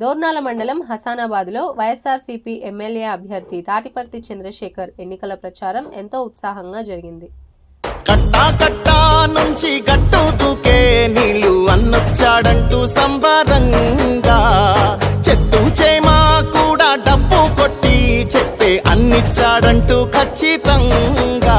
దోర్నాల మండలం హసానాబాద్లో వైఎస్ఆర్సీపీ ఎమ్మెల్యే అభ్యర్థి తాటిపర్తి చంద్రశేఖర్ ఎన్నికల ప్రచారం ఎంతో ఉత్సాహంగా జరిగింది. కట్టా కట్టా నుంచి గట్టు దూకే నీళ్ళు అన్నొచ్చాడంటూ సంబరంగా. చెట్టు చేమా కూడా డబ్బు కొట్టి చెప్పే అన్నిచ్చాడంటూ ఖచ్చితంగా.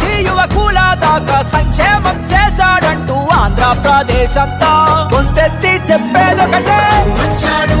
నుంచి యువకుల దాకా సంక్షేమం చేశాడంటూ ఆంధ్రప్రదేశ్ అంతా గొంతెత్తి చెప్పేదొకటే. వచ్చాడు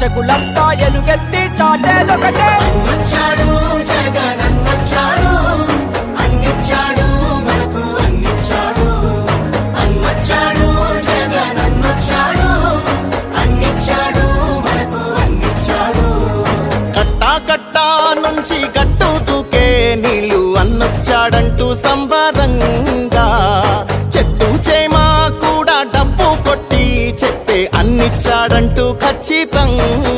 దర్శకులంతా ఎలుగెత్తి చాటేదొకటే. వచ్చాడు అన్నిచ్చాడు మనకు అన్నిచ్చాడు. అన్నిచ్చాడు మనకు అన్నిచ్చాడు. కట్టా కట్టా నుంచి గట్టు తూకే నీళ్ళు అన్నొచ్చాడంటూ సంబరంగా. చెట్టు చేమా కూడా డబ్బు కొట్టి చెప్పే అన్నిచ్చాడంటూ ఖచ్చితంగా పల్లె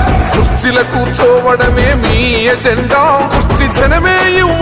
కుర్చీల కూర్చోవడమే మీ ఎజెండా. కుర్చీ జనమే ఇవ్వ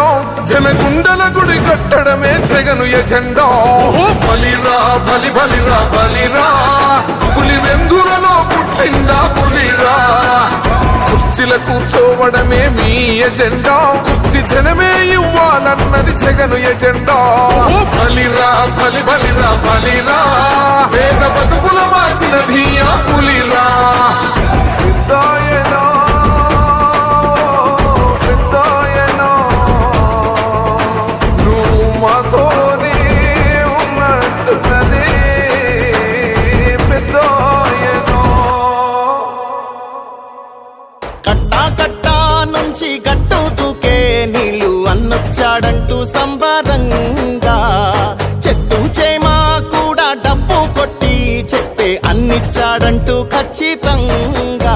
జగను ఎజెండా బలిరా బలి బలిరా బలిరా. పులి వెందులలో పుట్టిందా పులిరా? కుర్చీల కూర్చోవడమే మీ ఎజెండా. కుర్చీ జనమే ఇవ్వాలన్నది జగను ఎజెండా. బలిరా బలి బలిరా బలిరా. వేద బతుకుల మార్చినది ఆ పులిరా. ఖచ్చితంగా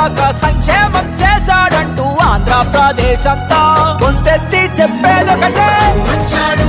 దాకా సంక్షేమం చేశాడంటూ ఆంధ్రప్రదేశ్ అంతా గొంతెత్తి చెప్పేదొకటే. వచ్చాడు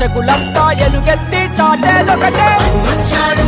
దర్శకులంతా ఎలుగెత్తి చాటేదొకటే. వచ్చాడు